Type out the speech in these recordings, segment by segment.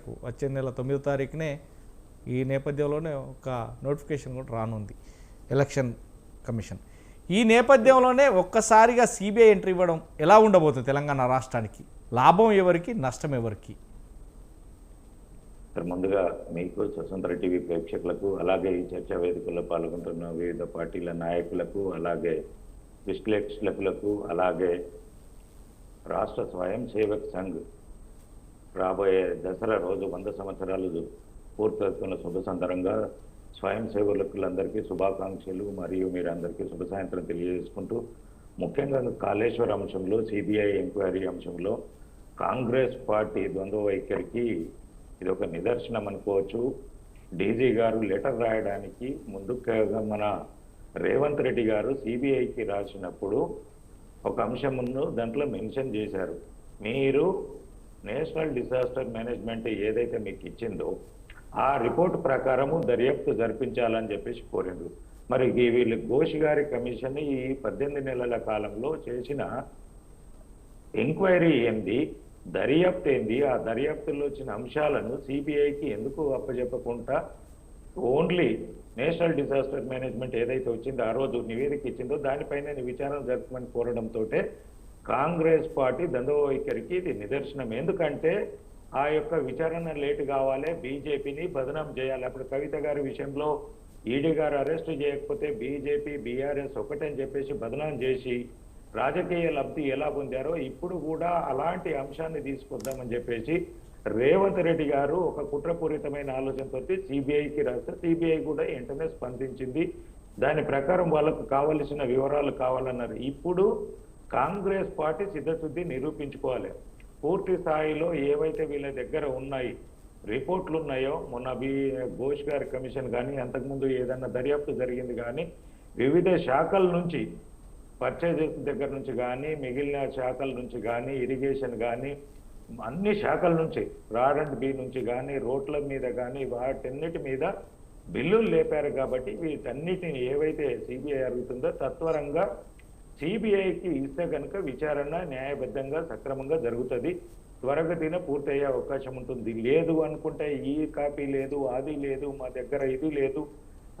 తారీఖు వచ్చే నెల తొమ్మిదో తారీఖునే ఈ నేపథ్యంలోనే ఒక నోటిఫికేషన్ కూడా రానుంది. Election commission. ఈ నేపథ్యంలోనే ఒక్కసారిగా సిబిఐ ఎంట్రీ ఇవ్వడం ఎలా ఉండబోతుంది తెలంగాణ రాష్ట్రానికి? లాభం ఎవరికి నష్టం ఎవరికి? ముందుగా మీకు స్వతంత్ర టీవీ ప్రేక్షకులకు అలాగే ఈ చర్చా వేదికల్లో పాల్గొంటున్న వివిధ పార్టీల నాయకులకు అలాగే విశ్లేషకులకు అలాగే రాష్ట్ర స్వయం సేవక్ సంఘ్ రాబోయే దసరా రోజు వంద సంవత్సరాలు పూర్తవుతున్న శుభ సందర్భంగా స్వయం సేవకులందరికీ శుభాకాంక్షలు మరియు మీరందరికీ శుభ సాయంత్రం తెలియజేసుకుంటూ ముఖ్యంగా కాళేశ్వర అంశంలో సిబిఐ ఎంక్వైరీ అంశంలో కాంగ్రెస్ పార్టీ ద్వంద్వ వైఖరికి ఇది ఒక నిదర్శనం అనుకోవచ్చు. డీజీ గారు లెటర్ రాయడానికి ముందు మన రేవంత్ రెడ్డి గారు సిబిఐకి రాసినప్పుడు ఒక అంశమును దాంట్లో మెన్షన్ చేశారు. మీరు నేషనల్ డిసాస్టర్ మేనేజ్మెంట్ ఏదైతే మీకు ఇచ్చిందో ఆ రిపోర్ట్ ప్రకారము దర్యాప్తు జరిపించాలని చెప్పేసి కోరిండ్రు. మరి వీళ్ళు ఘోష్ గారి కమిషన్ ఈ పద్దెనిమిది నెలల కాలంలో చేసిన ఎంక్వైరీ ఏంది దర్యాప్తు ఏంది ఆ దర్యాప్తులో వచ్చిన అంశాలను సిబిఐకి ఎందుకు అప్పచెప్పకుండా ఓన్లీ నేషనల్ డిసాస్టర్ మేనేజ్మెంట్ ఏదైతే వచ్చిందో ఆ రోజు నివేదిక ఇచ్చిందో దానిపైన విచారణ జరపమని కోరడంతో కాంగ్రెస్ పార్టీ దండవైఖరికి ఇది నిదర్శనం. ఎందుకంటే ఆ యొక్క విచారణ లేటు కావాలి బీజేపీని బదనాం చేయాలి. అప్పుడు కవిత గారి విషయంలో ఈడీ గారు అరెస్ట్ చేయకపోతే బీజేపీ బీఆర్ఎస్ ఒకటని చెప్పేసి బదనాం చేసి రాజకీయ లబ్ధి ఎలా పొందారో ఇప్పుడు కూడా అలాంటి అంశాన్ని తీసుకొద్దామని చెప్పేసి రేవంత్ రెడ్డి గారు ఒక కుట్రపూరితమైన ఆలోచనతో సిబిఐకి రాస్తే సిబిఐ కూడా వెంటనే స్పందించింది. దాని ప్రకారం వాళ్ళకు కావలసిన వివరాలు కావాలన్నారు. ఇప్పుడు కాంగ్రెస్ పార్టీ సిద్ధశుద్ధి నిరూపించుకోవాలి. పూర్తి స్థాయిలో ఏవైతే వీళ్ళ దగ్గర ఉన్నాయి రిపోర్ట్లు ఉన్నాయో మొన్న బి ఘోష్ గారి కమిషన్ కానీ అంతకుముందు ఏదన్నా దర్యాప్తు జరిగింది కానీ వివిధ శాఖల నుంచి పర్చేజెస్ దగ్గర నుంచి కానీ మిగిలిన శాఖల నుంచి కానీ ఇరిగేషన్ కానీ అన్ని శాఖల నుంచి రాడ్ అండ్ బి నుంచి కానీ రోడ్ల మీద కానీ వాటన్నిటి మీద బిల్లులు లేపారు కాబట్టి వీటన్నిటిని ఏవైతే సిబిఐ అడుగుతుందో తత్వరంగా సిబిఐకి ఇస్తే కనుక విచారణ న్యాయబద్ధంగా సక్రమంగా జరుగుతుంది. త్వరగతిన పూర్తయ్యే అవకాశం ఉంటుంది. లేదు అనుకుంటే ఈ కాపీ లేదు అది లేదు మా దగ్గర ఇది లేదు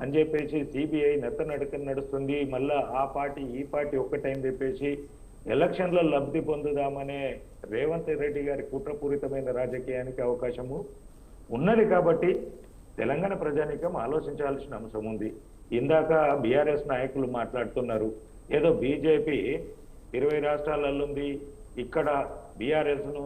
అని చెప్పేసి సిబిఐ నెత్త నడక నడుస్తుంది. మళ్ళా ఆ పార్టీ ఈ పార్టీ ఒక్కటని చెప్పేసి ఎలక్షన్లో లబ్ధి పొందుదామనే రేవంత్ రెడ్డి గారి కుట్రపూరితమైన రాజకీయానికి అవకాశము ఉన్నది కాబట్టి తెలంగాణ ప్రజానికం ఆలోచించాల్సిన అంశం ఉంది. ఇందాక బీఆర్ఎస్ నాయకులు మాట్లాడుతున్నారు. ఏదో బీజేపీ ఇరవై రాష్ట్రాలల్లుంది ఇక్కడ బీఆర్ఎస్ను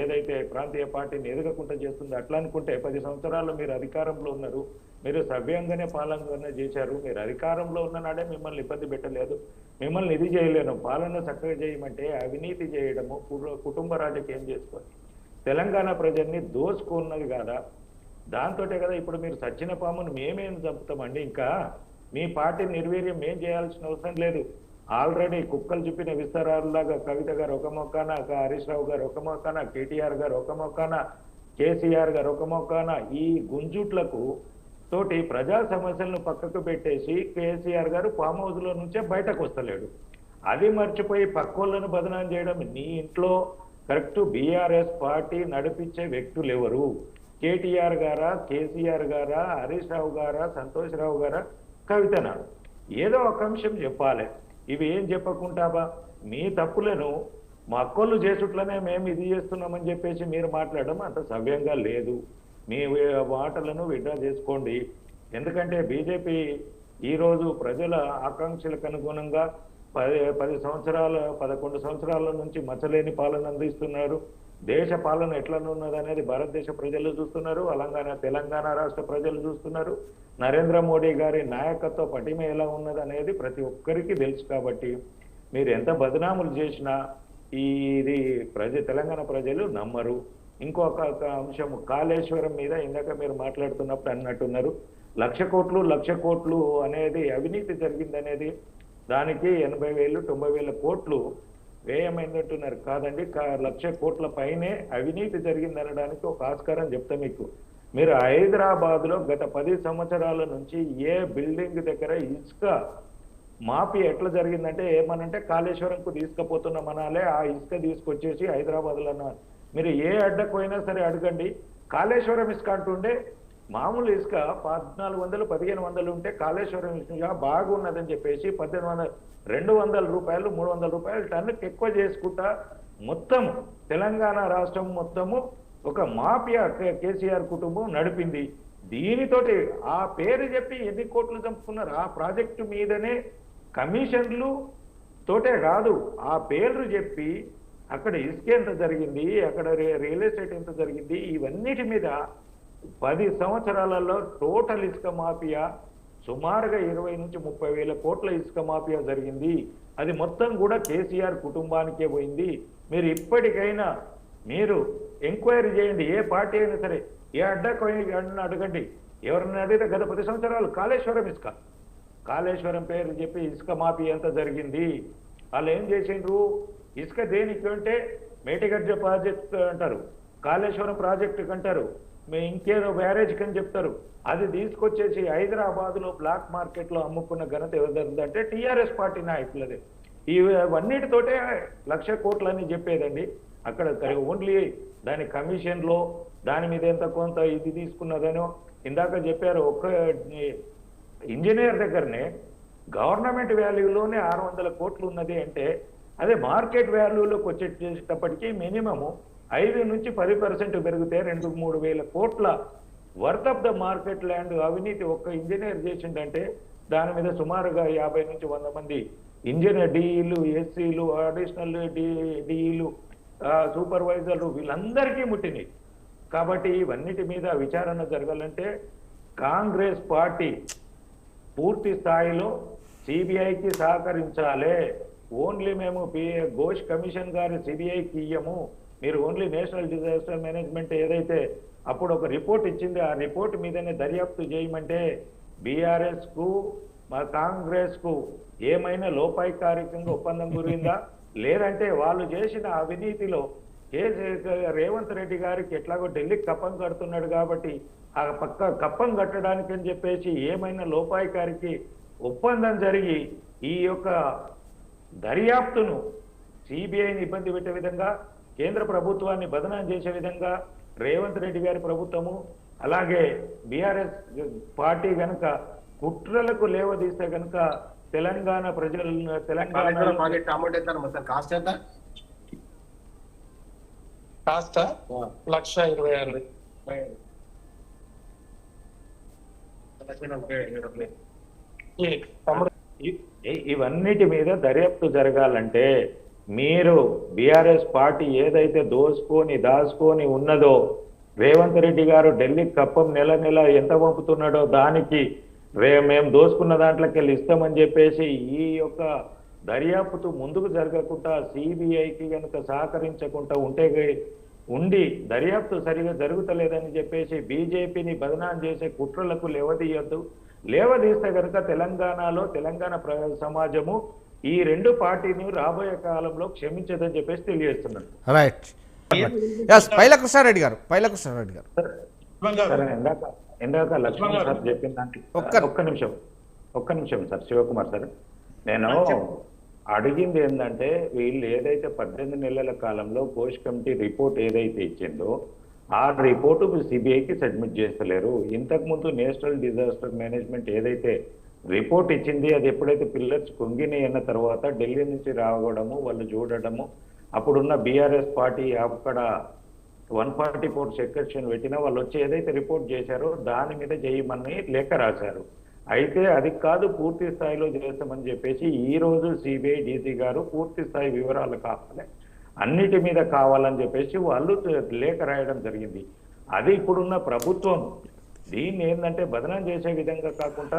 ఏదైతే ప్రాంతీయ పార్టీని ఎదగకుండా చేస్తుందో అట్లా అనుకుంటే పది సంవత్సరాలు మీరు అధికారంలో ఉన్నారు. మీరు సవ్యంగానే పాలనగానే చేశారు. మీరు అధికారంలో ఉన్న నాడే మిమ్మల్ని ఇబ్బంది పెట్టలేదు. మిమ్మల్ని ఇది చేయలేను. పాలన చక్కగా చేయమంటే అవినీతి చేయడము కుటుంబ రాజకీయం చేసుకొని తెలంగాణ ప్రజల్ని దోచుకున్నది కాదా? దాంతోటే కదా ఇప్పుడు మీరు సచ్చిన పామును మేమేం చంపుతామండి? ఇంకా మీ పార్టీ నిర్వీర్యం ఏం చేయాల్సిన అవసరం లేదు. ఆల్రెడీ కుక్కలు చెప్పిన విస్తారాలులాగా కవిత గారు ఒక మొక్కన హరీష్ రావు గారు ఒక మొక్కన కేటీఆర్ గారు ఒక మొక్కన కేసీఆర్ గారు ఒక మొక్కన ఈ గుంజుట్లకు తోటి ప్రజా సమస్యలను పక్కకు పెట్టేసి కేసీఆర్ గారు ఫామ్ హౌస్లో నుంచే బయటకు వస్తలేడు. అది మర్చిపోయి పక్కోళ్ళను బదనాం చేయడం నీ ఇంట్లో కరెక్ట్ బీఆర్ఎస్ పార్టీ నడిపించే వ్యక్తులు ఎవరు? కేటీఆర్ గారా కేసీఆర్ గారా హరీష్ రావు గారా సంతోష్ రావు గారా? కవితనా ఏదో ఒక అంశం చెప్పాలి. ఇవి ఏం చెప్పకుంటావా? మీ తప్పులను మా అక్కళ్ళు చేసుట్లనే మేము ఇది చేస్తున్నామని చెప్పేసి మీరు మాట్లాడడం అంత సవ్యంగా లేదు. మీ మాటలను విడ్డా చేసుకోండి. ఎందుకంటే బీజేపీ ఈరోజు ప్రజల ఆకాంక్షలకు అనుగుణంగా పది పది సంవత్సరాల పదకొండు సంవత్సరాల నుంచి మచ్చలేని పాలన అందిస్తున్నారు. దేశ పాలన ఎట్లనున్నది అనేది భారతదేశ ప్రజలు చూస్తున్నారు తెలంగాణ తెలంగాణ రాష్ట్ర ప్రజలు చూస్తున్నారు. నరేంద్ర మోడీ గారి నాయకత్వ పటిమ ఎలా ఉన్నది అనేది ప్రతి ఒక్కరికి తెలుసు కాబట్టి మీరు ఎంత బదనాములు చేసినా ఇది ప్రజ తెలంగాణ ప్రజలు నమ్మరు. ఇంకొక అంశం కాళేశ్వరం మీద ఇందాక మీరు మాట్లాడుతున్నప్పుడు అన్నట్టున్నారు. లక్ష కోట్లు లక్ష కోట్లు అనేది అవినీతి జరిగిందనేది దానికి ఎనభై వేలు తొంభై వేల కోట్లు వ్యయమైనట్టున్నారు కాదండి కా- లక్ష కోట్ల పైనే అవినీతి జరిగిందనడానికి ఒక ఆస్కారం చెప్తా మీకు. మీరు హైదరాబాద్లో గత పది సంవత్సరాల నుంచి ఏ బిల్డింగ్ దగ్గర ఇసుక మాఫీ ఎట్లా జరిగిందంటే ఏమనంటే కాళేశ్వరంకు తీసుకుపోతున్నాం అనాలే ఆ ఇసుక తీసుకొచ్చేసి హైదరాబాద్లో మీరు ఏ అడ్డకు పోయినా సరే అడగండి. కాళేశ్వరం ఇసుక అంటుండే మామూలు ఇసుక పద్నాలుగు వందలు పదిహేను వందలు ఉంటే కాళేశ్వరం ఇసుక బాగున్నదని చెప్పేసి పద్దెనిమిది వందల రెండు వందల రూపాయలు మూడు వందల రూపాయలు టన్నుకి ఎక్కువ చేసుకుంటా మొత్తం తెలంగాణ రాష్ట్రం మొత్తము ఒక మాఫియా కేసీఆర్ కుటుంబం నడిపింది. దీనితోటి ఆ పేరు చెప్పి ఎన్ని కోట్లు చంపుకున్నారు? ఆ ప్రాజెక్టు మీదనే కమిషన్లు తోటే కాదు ఆ పేర్లు చెప్పి అక్కడ ఇసుక ఎంత జరిగింది అక్కడ రి- రియల్ ఎస్టేట్ ఎంత జరిగింది ఇవన్నిటి మీద పది సంవత్సరాలలో టోటల్ ఇసుక మాఫియా సుమారుగా ఇరవై నుంచి ముప్పై వేల కోట్ల ఇసుక మాఫియా జరిగింది. అది మొత్తం కూడా కేసీఆర్ కుటుంబానికే పోయింది. మీరు ఇప్పటికైనా మీరు ఎంక్వైరీ చేయండి ఏ పార్టీ అయినా సరే. ఏ అడ్డకు అడగండి. ఎవరిని అడిగితే గత పది సంవత్సరాలు కాళేశ్వరం ఇసుక. కాళేశ్వరం పేరు చెప్పి ఇసుక మాఫీ ఎంత జరిగింది. వాళ్ళు ఏం చేసిండ్రు? ఇసుక దేనికి అంటే మేటిగడ్డ ప్రాజెక్ట్ అంటారు. కాళేశ్వరం ప్రాజెక్టు అంటారు. మేము ఇంకేదో బ్యారేజ్కి అని చెప్తారు. అది తీసుకొచ్చేసి హైదరాబాద్లో బ్లాక్ మార్కెట్లో అమ్ముకున్న ఘనత ఎవరిదంటే టీఆర్ఎస్ పార్టీ నాయకులదే. ఇవన్నిటితోటే లక్ష కోట్లని చెప్పేదండి. అక్కడ ఓన్లీ దాని కమిషన్లో దాని మీద ఎంత కొంత ఇది తీసుకున్నదనో ఇందాక చెప్పారు ఒక్క ఇంజనీర్ దగ్గరనే గవర్నమెంట్ వాల్యూలోనే ఆరు వందల కోట్లు ఉన్నది అంటే అదే మార్కెట్ వాల్యూలోకి వచ్చేటప్పటికి మినిమము ఐదు నుంచి పది పర్సెంట్ పెరిగితే రెండు మూడు వేల కోట్ల worth of the market land అవినీతి ఒక్క ఇంజనీర్ చేసిండంటే దాని మీద సుమారుగా యాభై నుంచి వంద మంది ఇంజనీర్ డిఈలు ఎస్సీలు అడిషనల్ డిఈలు సూపర్వైజర్లు వీళ్ళందరికీ ముట్టినాయి. కాబట్టి ఇవన్నిటి మీద విచారణ జరగాలంటే కాంగ్రెస్ పార్టీ పూర్తి స్థాయిలో సిబిఐకి సహకరించాలి. ఓన్లీ మేము పిఏ ఘోష్ కమిషన్ గారి సిబిఐకి ఇయ్యము. మీరు ఓన్లీ నేషనల్ డిజాస్టర్ మేనేజ్మెంట్ ఏదైతే అప్పుడు ఒక రిపోర్ట్ ఇచ్చింది ఆ రిపోర్ట్ మీదనే దర్యాప్తు చేయమంటే బీఆర్ఎస్కు మా కాంగ్రెస్కు ఏమైనా లోపాయికారికంగా ఒప్పందం గురిందా లేదంటే వాళ్ళు చేసిన అవినీతిలో కేసీ రేవంత్ రెడ్డి గారికి ఎట్లాగో ఢిల్లీకి కప్పం కడుతున్నాడు కాబట్టి ఆ పక్క కప్పం కట్టడానికి అని చెప్పేసి ఏమైనా లోపాయికారికి ఒప్పందం జరిగి ఈ యొక్క దర్యాప్తును సిబిఐని ఇబ్బంది పెట్టే విధంగా కేంద్ర ప్రభుత్వాన్ని బదనాం చేసే విధంగా రేవంత్ రెడ్డి గారి ప్రభుత్వము అలాగే బీఆర్ఎస్ పార్టీ గనుక కుట్రలకు లేవదీస్తే గనుక తెలంగాణ ప్రజలు తెలంగాణ కాస్ట్ ఎంత? కాస్త లక్ష ఇరవై ఆరు. ఇవన్నిటి మీద దర్యాప్తు జరగాలంటే మీరు బీఆర్ఎస్ పార్టీ ఏదైతే దోసుకొని దాచుకొని ఉన్నదో రేవంత్ రెడ్డి గారు ఢిల్లీ కప్పం నెల నెల ఎంత పంపుతున్నాడో దానికి రే మేము దోసుకున్న దాంట్లోకి వెళ్ళి ఇస్తామని చెప్పేసి ఈ యొక్క దర్యాప్తు ముందుకు జరగకుండా సిబిఐకి కనుక సహకరించకుండా ఉంటే ఉండి దర్యాప్తు సరిగా జరుగుతలేదని చెప్పేసి బీజేపీని బదనాం చేసే కుట్రలకు లేవదీయద్దు. లేవదీస్తే కనుక తెలంగాణలో తెలంగాణ ప్ర సమాజము ఈ రెండు పార్టీని రాబోయే కాలంలో క్షమించదని చెప్పేసి తెలియజేస్తున్నాను. రైట్ ఎస్ పైల కృష్ణారెడ్డి గారు పైల కృష్ణారెడ్డి గారు. ఇందాక లక్ష్మణ్ సార్ చెప్పిన దాంట్లో ఒక్క- ఒక్క నిమిషం ఒక్క నిమిషం సార్ శివకుమార్ సార్. నేను అడిగింది ఏంటంటే వీళ్ళు ఏదైతే పద్దెనిమిది నెలల కాలంలో కోచ్ కమిటీ రిపోర్ట్ ఏదైతే ఇచ్చిందో ఆ రిపోర్టు సిబిఐకి సబ్మిట్ చేస్తలేరు. ఇంతకుముందు నేషనల్ డిజాస్టర్ మేనేజ్మెంట్ ఏదైతే రిపోర్ట్ ఇచ్చింది అది ఎప్పుడైతే పిల్లర్స్ కుంగినాయి అన్న తర్వాత ఢిల్లీ నుంచి రావడము వాళ్ళు చూడడము అప్పుడున్న బీఆర్ఎస్ పార్టీ అక్కడ వన్ ఫార్టీ ఫోర్ సెక్షన్ పెట్టినా వాళ్ళు వచ్చి ఏదైతే రిపోర్ట్ చేశారో దాని మీద చేయమని లేఖ రాశారు. అయితే అది కాదు పూర్తి స్థాయిలో చేస్తామని చెప్పేసి ఈ రోజు సిబిఐ డీసీ గారు పూర్తి స్థాయి వివరాలు కావాలి. అన్నిటి మీద కావాలని చెప్పేసి వాళ్ళు లేఖ రాయడం జరిగింది. అది ఇప్పుడున్న ప్రభుత్వం. దీన్ని ఏంటంటే బదనం చేసే విధంగా కాకుండా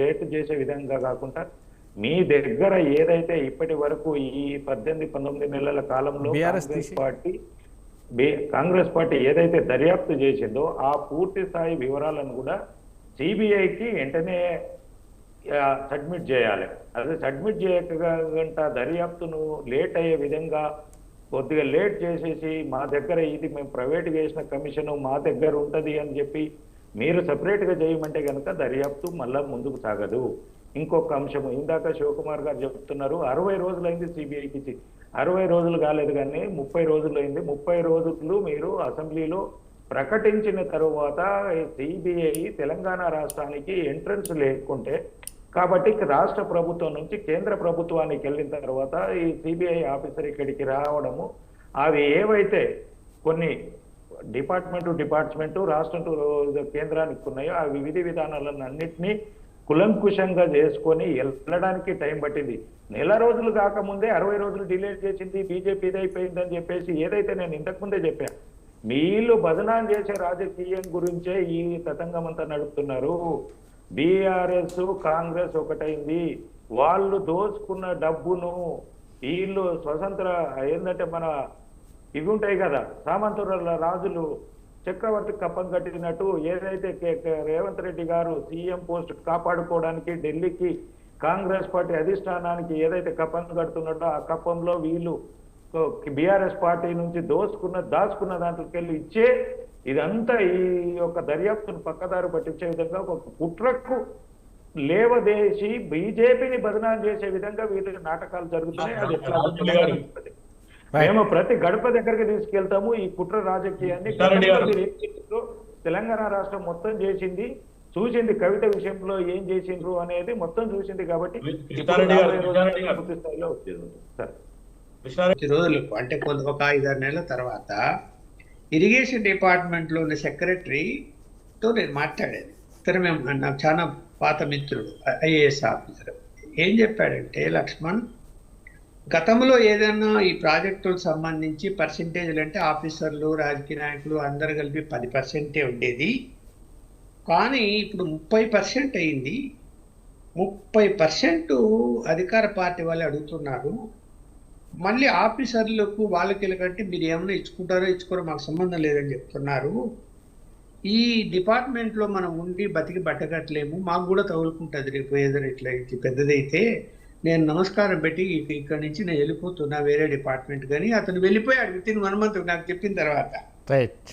లేట్ చేసే విధంగా కాకుండా మీ దగ్గర ఏదైతే ఇప్పటి వరకు ఈ పద్దెనిమిది పంతొమ్మిది నెలల కాలంలో కాంగ్రెస్ పార్టీ కాంగ్రెస్ పార్టీ ఏదైతే దర్యాప్తు చేసిందో ఆ పూర్తి స్థాయి వివరాలను కూడా సిబిఐకి వెంటనే సబ్మిట్ చేయాలి. అది సబ్మిట్ చేయకుండా దర్యాప్తును లేట్ అయ్యే విధంగా కొద్దిగా లేట్ చేసేసి మా దగ్గర ఇది మేము ప్రైవేట్ చేసిన కమిషన్ మా దగ్గర ఉంటుంది అని చెప్పి మీరు సపరేట్గా చేయమంటే కనుక దర్యాప్తు మళ్ళా ముందుకు సాగదు. ఇంకొక అంశం ఇందాక శివకుమార్ గారు చెప్తున్నారు అరవై రోజులైంది సిబిఐకి అరవై రోజులు కాలేదు కానీ ముప్పై రోజులు అయింది. ముప్పై రోజులు మీరు అసెంబ్లీలో ప్రకటించిన తరువాత సిబిఐ తెలంగాణ రాష్ట్రానికి ఎంట్రన్స్ లేకుంటే కాబట్టి రాష్ట్ర ప్రభుత్వం నుంచి కేంద్ర ప్రభుత్వానికి వెళ్ళిన తర్వాత ఈ సిబిఐ ఆఫీసర్ ఇక్కడికి రావడము అవి ఏవైతే కొన్ని డిపార్ట్మెంట్ డిపార్ట్మెంట్ రాష్ట్రం కేంద్రానికి ఉన్నాయో ఆ విధి విధానాలను అన్నింటినీ కులంకుశంగా చేసుకొని వెళ్ళడానికి టైం పట్టింది. నెల రోజులు కాకముందే అరవై రోజులు డిలే చేసింది బీజేపీది అయిపోయిందని చెప్పేసి ఏదైతే నేను ఇంతకుముందే చెప్పా వీళ్ళు బదనాం చేసే రాజకీయం గురించే ఈ తతంగం అంతా నడుపుతున్నారు. బీఆర్ఎస్ కాంగ్రెస్ ఒకటైంది. వాళ్ళు దోచుకున్న డబ్బును వీళ్ళు స్వతంత్ర ఏంటంటే మన ఇవి ఉంటాయి కదా సామంతుల రాజులు చక్రవర్తి కప్పం కట్టినట్టు ఏదైతే కే- రేవంత్ రెడ్డి గారు సీఎం పోస్ట్ కాపాడుకోవడానికి ఢిల్లీకి కాంగ్రెస్ పార్టీ అధిష్టానానికి ఏదైతే కప్పం కడుతున్నాడో ఆ కప్పంలో వీళ్ళు బీఆర్ఎస్ పార్టీ నుంచి దోసుకున్న దాచుకున్న దాంట్లోకి వెళ్ళి ఇచ్చే ఇదంతా ఈ యొక్క దర్యాప్తును పక్కదారి పట్టించే విధంగా ఒక కుట్రకు లేవదేసి బీజేపీని బదనాం చేసే విధంగా వీళ్ళ నాటకాలు జరుగుతున్నాయి. అది ఎట్లా. మేము ప్రతి గడప దగ్గరికి తీసుకెళ్తాము. ఈ కుట్ర రాజకీయాన్ని? తెలంగాణ రాష్ట్రం మొత్తం చేసింది. చూసింది కవిత విషయంలో ఏం చేసిండ్రు అనేది మొత్తం చూసింది కాబట్టి. పూర్తి స్థాయిలో వచ్చేది రోజులు అంటే కొంత ఒక ఐదారు నెలల తర్వాత ఇరిగేషన్ డిపార్ట్మెంట్లో ఉన్న సెక్రటరీతో నేను మాట్లాడాను ఇతను మేము నాకు చాలా పాత మిత్రుడు ఐఏఎస్ ఆఫీసర్. ఏం చెప్పాడంటే లక్ష్మణ్ గతంలో ఏదైనా ఈ ప్రాజెక్టులకు సంబంధించి పర్సంటేజ్లు అంటే ఆఫీసర్లు రాజకీయ నాయకులు అందరు కలిపి పది పర్సెంటే ఉండేది. కానీ ఇప్పుడు ముప్పై పర్సెంట్ అయింది. ముప్పై పర్సెంట్ అధికార పార్టీ వాళ్ళు అడుగుతున్నారు. మళ్ళీ ఆఫీసర్లకు వాళ్ళకి వెళ్ళకంటే మీరు ఏమైనా ఇచ్చుకుంటారో ఇచ్చుకోరో మాకు సంబంధం లేదని చెప్తున్నారు. ఈ డిపార్ట్మెంట్లో మనం ఉండి బతికి బట్టగట్లేము మాకు కూడా తగులుకుంటుంది రేపు ఏదైనా ఇట్లా ఇది పెద్దదైతే. నేను నమస్కారం పెట్టి ఇక్కడ నుంచి నేను వెళ్ళిపోతున్నా వేరే డిపార్ట్మెంట్ కానీ. అతను వెళ్ళిపోయాడు విత్ ఇన్ వన్ మంత్ నాకు చెప్పిన తర్వాత. రైట్.